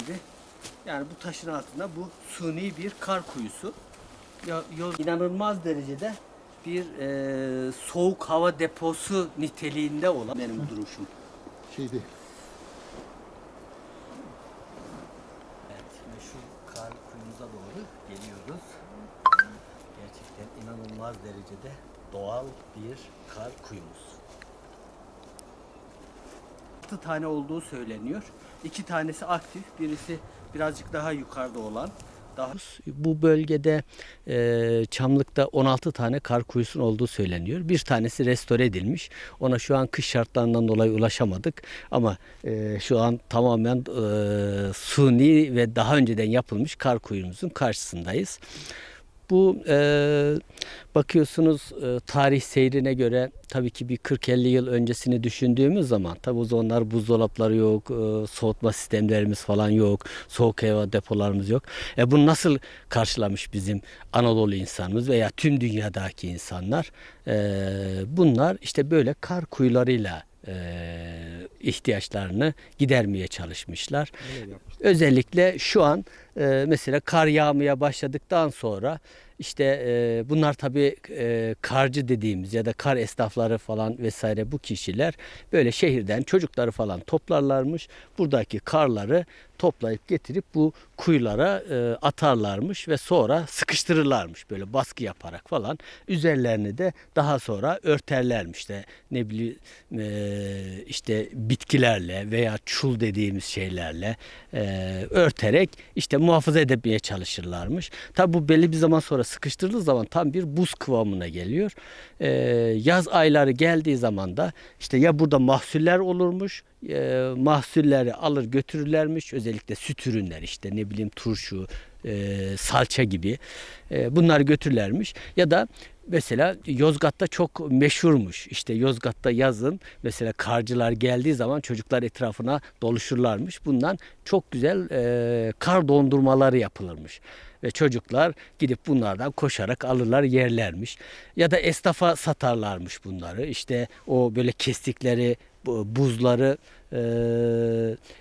gibi. Yani bu taşın altında bu suni bir kar kuyusu. Yol inanılmaz derecede bir e, soğuk hava deposu niteliğinde olan benim duruşum. Şeydi. Evet, meşhur kar kuyumuza doğru geliyoruz. Gerçekten inanılmaz derecede doğal bir kar kuyumuz. 6 tane olduğu söyleniyor. İki tanesi aktif, birisi birazcık daha yukarıda olan. Daha bu bölgede e, Çamlık'ta 16 tane kar kuyusunun olduğu söyleniyor. Bir tanesi restore edilmiş. Ona şu an kış şartlarından dolayı ulaşamadık. Ama e, şu an tamamen e, suni ve daha önceden yapılmış kar kuyumuzun karşısındayız. Bu e, bakıyorsunuz e, tarih seyrine göre tabii ki bir 40-50 yıl öncesini düşündüğümüz zaman tabii o zamanlar buzdolapları yok, e, soğutma sistemlerimiz falan yok, soğuk hava depolarımız yok. E bunu nasıl karşılamış bizim Anadolu insanımız veya tüm dünyadaki insanlar? E, bunlar işte böyle kar kuyularıyla e, ihtiyaçlarını gidermeye çalışmışlar. Özellikle şu an e, mesela kar yağmaya başladıktan sonra işte e, bunlar tabii e, karcı dediğimiz ya da kar esnafları falan vesaire bu kişiler böyle şehirden çocukları falan toplarlarmış. Buradaki karları toplayıp getirip bu kuyulara e, atarlarmış ve sonra sıkıştırırlarmış böyle baskı yaparak falan. Üzerlerini de daha sonra örterlermiş de ne bileyim e, işte bitkilerle veya çul dediğimiz şeylerle e, örterek işte muhafaza etmeye çalışırlarmış. Tabi bu belli bir zaman sonra sıkıştırıldığı zaman tam bir buz kıvamına geliyor. E, yaz ayları geldiği zaman da işte ya burada mahsuller olurmuş e, mahsulleri alır götürürlermiş özellikle süt ürünler işte ne bileyim turşu e, salça gibi e, bunları götürürlermiş ya da mesela Yozgat'ta çok meşhurmuş. İşte Yozgat'ta yazın mesela karcılar geldiği zaman çocuklar etrafına doluşurlarmış. Bundan çok güzel e, kar dondurmaları yapılırmış. Ve çocuklar gidip bunlardan koşarak alırlar yerlermiş. Ya da esnafa satarlarmış bunları. İşte o böyle kestikleri buzları e,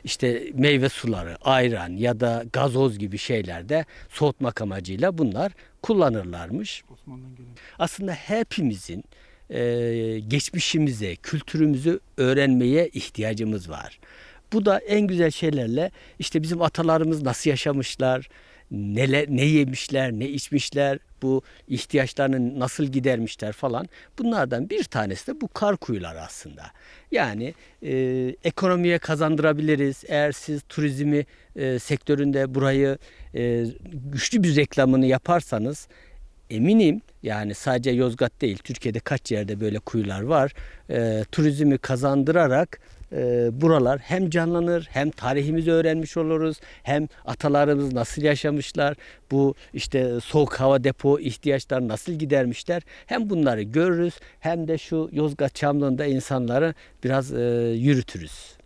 işte meyve suları, ayran ya da gazoz gibi şeylerde soğutmak amacıyla bunlar kullanırlarmış. Osmanlı'dan gelen. Aslında hepimizin e, geçmişimize, kültürümüzü öğrenmeye ihtiyacımız var. Bu da en güzel şeylerle işte bizim atalarımız nasıl yaşamışlar, neler, ne yemişler, ne içmişler, bu ihtiyaçlarını nasıl gidermişler falan. Bunlardan bir tanesi de bu kar kuyuları aslında. Yani e, ekonomiye kazandırabiliriz. Eğer siz turizmi e, sektöründe burayı e, güçlü bir reklamını yaparsanız eminim yani sadece Yozgat değil Türkiye'de kaç yerde böyle kuyular var. E, turizmi kazandırarak e, buralar hem canlanır hem tarihimizi öğrenmiş oluruz hem atalarımız nasıl yaşamışlar bu işte soğuk hava depo ihtiyaçlarını nasıl gidermişler hem bunları görürüz hem de şu Yozgat Çamlığı'nda insanları biraz e, yürütürüz.